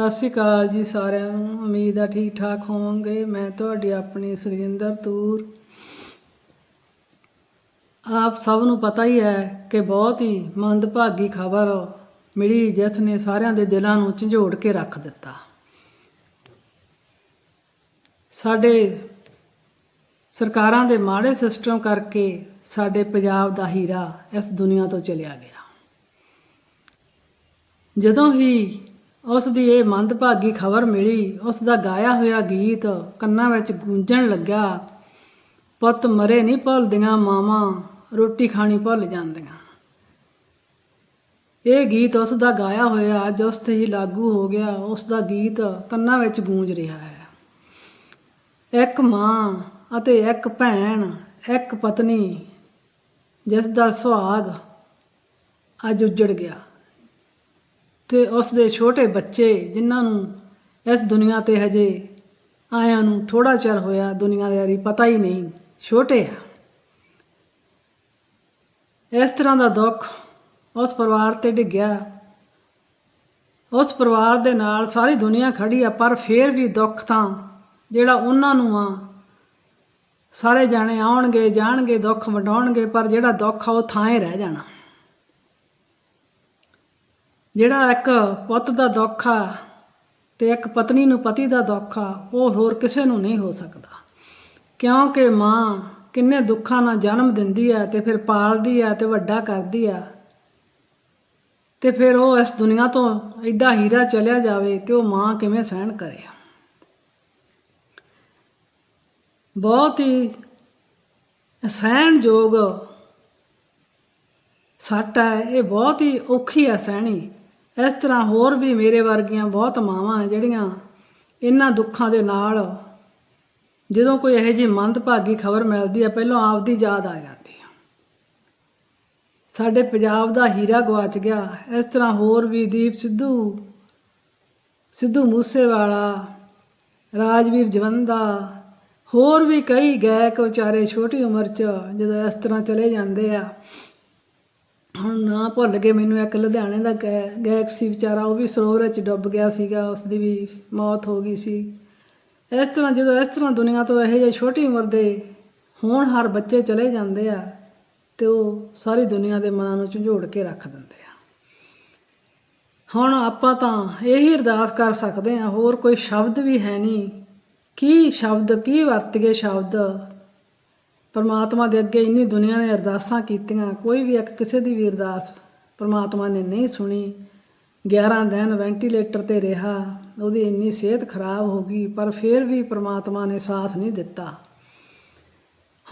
ਸਤਿ ਸ਼੍ਰੀ ਅਕਾਲ ਜੀ ਸਾਰਿਆਂ ਨੂੰ। ਉਮੀਦ ਆ ਠੀਕ ਠਾਕ ਹੋਵੋਗੇ। ਮੈਂ ਤੁਹਾਡੀ ਆਪਣੀ ਸੁਰਿੰਦਰ ਤੂਰ। ਆਪ ਸਭ ਨੂੰ ਪਤਾ ਹੀ ਹੈ ਕਿ ਬਹੁਤ ਹੀ ਮੰਦਭਾਗੀ ਖਬਰ ਮਿਲੀ, ਜਿਸ ਨੇ ਸਾਰਿਆਂ ਦੇ ਦਿਲਾਂ ਨੂੰ ਝੰਜੋੜ ਕੇ ਰੱਖ ਦਿੱਤਾ। ਸਾਡੇ ਸਰਕਾਰਾਂ ਦੇ ਮਾੜੇ ਸਿਸਟਮ ਕਰਕੇ ਸਾਡੇ ਪੰਜਾਬ ਦਾ ਹੀਰਾ ਇਸ ਦੁਨੀਆ ਤੋਂ ਚਲਿਆ ਗਿਆ। ਜਦੋਂ ਹੀ ਉਸ ਦੀ ਇਹ ਮੰਦਭਾਗੀ ਖਬਰ ਮਿਲੀ। ਉਸ ਦਾ ਗਾਇਆ ਹੋਇਆ ਗੀਤ ਕੰਨਾਂ ਵਿੱਚ ਗੂੰਜਣ ਲੱਗਾ ਪੁੱਤ ਮਰੇ ਨਹੀਂ ਭੁੱਲਦੀਆਂ ਮਾਵਾਂ, ਰੋਟੀ ਖਾਣੀ ਭੁੱਲ ਜਾਂਦੀਆਂ। ਇਹ ਗੀਤ ਉਸ ਦਾ ਗਾਇਆ ਹੋਇਆ ਅੱਜ ਉਸ ਤੇ ਹੀ ਲਾਗੂ ਹੋ ਗਿਆ। ਉਸ ਦਾ ਗੀਤ ਕੰਨਾਂ ਵਿੱਚ ਗੂੰਜ ਰਿਹਾ ਹੈ। ਇੱਕ ਮਾਂ ਅਤੇ ਇੱਕ ਭੈਣ, ਇੱਕ ਪਤਨੀ ਜਿਸ ਦਾ ਸੁਹਾਗ ਅੱਜ ਉੱਜੜ ਗਿਆ। ਤੇ ਉਸ ਦੇ ਛੋਟੇ ਬੱਚੇ ਜਿਨ੍ਹਾਂ ਨੂੰ ਇਸ ਦੁਨੀਆ ਤੇ ਹਜੇ ਆਇਆਂ ਨੂੰ ਥੋੜਾ ਚਿਰ ਹੋਇਆ ਦੁਨੀਆਦਾਰੀ ਪਤਾ ਹੀ ਨਹੀਂ, ਛੋਟੇ ਆ। ਇਸ ਤਰ੍ਹਾਂ ਦਾ ਦੁੱਖ ਉਸ ਪਰਿਵਾਰ ਤੇ ਡਿੱਗਿਆ। ਉਸ ਪਰਿਵਾਰ ਦੇ ਨਾਲ ਸਾਰੀ ਦੁਨੀਆ ਖੜੀ ਆ, ਪਰ ਫੇਰ ਵੀ ਦੁੱਖ ਤਾਂ ਜਿਹੜਾ ਉਹਨਾਂ ਨੂੰ ਆ, ਸਾਰੇ ਜਾਣੇ ਆਉਣਗੇ, ਜਾਣਗੇ, ਦੁੱਖ ਵੰਡਾਉਣਗੇ, ਪਰ ਜਿਹੜਾ ਦੁੱਖ ਆ ਉਹ ਥਾਂ ਹੀ ਰਹਿ ਜਾਣਾ। ਜਿਹੜਾ ਇੱਕ ਪੁੱਤ ਦਾ ਦੁੱਖ ਆ ਤੇ ਇੱਕ ਪਤਨੀ ਨੂੰ ਪਤੀ ਦਾ ਦੁੱਖ ਆ, ਉਹ ਹੋਰ ਕਿਸੇ ਨੂੰ ਨਹੀਂ ਹੋ ਸਕਦਾ। ਕਿਉਂਕਿ ਮਾਂ ਕਿੰਨੇ ਦੁੱਖਾਂ ਨਾਲ ਜਨਮ ਦਿੰਦੀ ਆ ਤੇ ਫਿਰ ਪਾਲਦੀ ਆ ਤੇ ਵੱਡਾ ਕਰਦੀ ਆ। ਤੇ ਫਿਰ ਉਹ ਇਸ ਦੁਨੀਆ ਤੋਂ ਐਡਾ ਹੀਰਾ ਚਲਿਆ ਜਾਵੇ ਤੇ ਉਹ ਮਾਂ ਕਿਵੇਂ ਸਹਿਣ ਕਰੇ। ਬਹੁਤ ਹੀ ਸਹਿਣਯੋਗ ਸੱਟ ਹੈ, ਇਹ ਬਹੁਤ ਹੀ ਔਖੀ ਹੈ ਸਹਿਣੀ। ਇਸ ਤਰ੍ਹਾਂ ਹੋਰ ਵੀ ਮੇਰੇ ਵਰਗੀਆਂ ਬਹੁਤ ਮਾਵਾਂ ਜਿਹੜੀਆਂ ਇਹਨਾਂ ਦੁੱਖਾਂ ਦੇ ਨਾਲ ਜਦੋਂ ਕੋਈ ਇਹੋ ਜਿਹੀ ਮੰਦਭਾਗੀ ਖਬਰ ਮਿਲਦੀ ਹੈ ਪਹਿਲਾਂ ਆਪਦੀ ਯਾਦ ਆ ਜਾਂਦੀ ਹੈ ਸਾਡੇ ਪੰਜਾਬ ਦਾ ਹੀਰਾ ਗਵਾਚ ਗਿਆ। ਇਸ ਤਰ੍ਹਾਂ ਹੋਰ ਵੀ ਦੀਪ ਸਿੱਧੂ ਸਿੱਧੂ ਮੂਸੇਵਾਲਾ, ਰਾਜਵੀਰ ਜਵੰਦਾ, ਹੋਰ ਵੀ ਕਈ ਗਾਇਕ ਵਿਚਾਰੇ ਛੋਟੀ ਉਮਰ 'ਚ ਜਦੋਂ ਇਸ ਤਰ੍ਹਾਂ ਚਲੇ ਜਾਂਦੇ ਆ। ਹੁਣ ਨਾ ਭੁੱਲ ਗਏ ਮੈਨੂੰ ਇੱਕ ਲੁਧਿਆਣੇ ਦਾ ਗਾਇ- ਗਾਇਕ ਸੀ ਵਿਚਾਰਾ, ਉਹ ਵੀ ਸਰੋਵਰ ਵਿੱਚ ਡੁੱਬ ਗਿਆ ਸੀਗਾ ਉਸ ਦੀ ਵੀ ਮੌਤ ਹੋ ਗਈ ਸੀ। ਇਸ ਤਰ੍ਹਾਂ ਜਦੋਂ ਇਸ ਤਰ੍ਹਾਂ ਦੁਨੀਆ ਤੋਂ ਇਹੋ ਜਿਹੇ ਛੋਟੀ ਉਮਰ ਦੇ ਹੋਣਹਾਰ ਬੱਚੇ ਚਲੇ ਜਾਂਦੇ ਆ, ਤੇ ਉਹ ਸਾਰੀ ਦੁਨੀਆ ਦੇ ਮਨਾਂ ਨੂੰ ਝੰਜੋੜ ਕੇ ਰੱਖ ਦਿੰਦੇ ਆ। ਹੁਣ ਆਪਾਂ ਤਾਂ ਇਹੀ ਅਰਦਾਸ ਕਰ ਸਕਦੇ ਆ, ਹੋਰ ਕੋਈ ਸ਼ਬਦ ਵੀ ਹੈ ਨਹੀਂ। ਕੀ ਸ਼ਬਦ, ਕੀ ਵਰਤੀਏ ਸ਼ਬਦ ਪਰਮਾਤਮਾ ਦੇ ਅੱਗੇ ਇੰਨੀ ਦੁਨੀਆ ਨੇ ਅਰਦਾਸਾਂ ਕੀਤੀਆਂ, ਕੋਈ ਵੀ ਇੱਕ ਕਿਸੇ ਦੀ ਵੀ ਅਰਦਾਸ ਪਰਮਾਤਮਾ ਨੇ ਨਹੀਂ ਸੁਣੀ। 11 ਦਿਨ ਵੈਂਟੀਲੇਟਰ ਤੇ ਰਿਹਾ, ਉਹਦੀ ਇੰਨੀ ਸਿਹਤ ਖਰਾਬ ਹੋ ਗਈ, ਪਰ ਫਿਰ ਵੀ ਪਰਮਾਤਮਾ ਨੇ ਸਾਥ ਨਹੀਂ ਦਿੱਤਾ।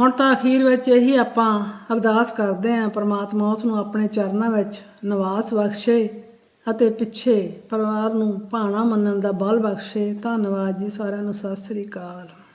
ਹੁਣ ਤਾਂ ਅਖੀਰ ਵਿੱਚ ਇਹੀ ਆਪਾਂ ਅਰਦਾਸ ਕਰਦੇ ਆਂ ਪਰਮਾਤਮਾ ਉਸ ਨੂੰ ਆਪਣੇ ਚਰਨਾਂ ਵਿੱਚ ਨਿਵਾਸ ਬਖਸ਼ੇ ਅਤੇ ਪਿੱਛੇ ਪਰਿਵਾਰ ਨੂੰ ਭਾਣਾ ਮੰਨਣ ਦਾ ਬਲ ਬਖਸ਼ੇ। ਧੰਨਵਾਦ ਜੀ ਸਾਰਿਆਂ ਨੂੰ, ਸਤਿ ਸ੍ਰੀ ਅਕਾਲ।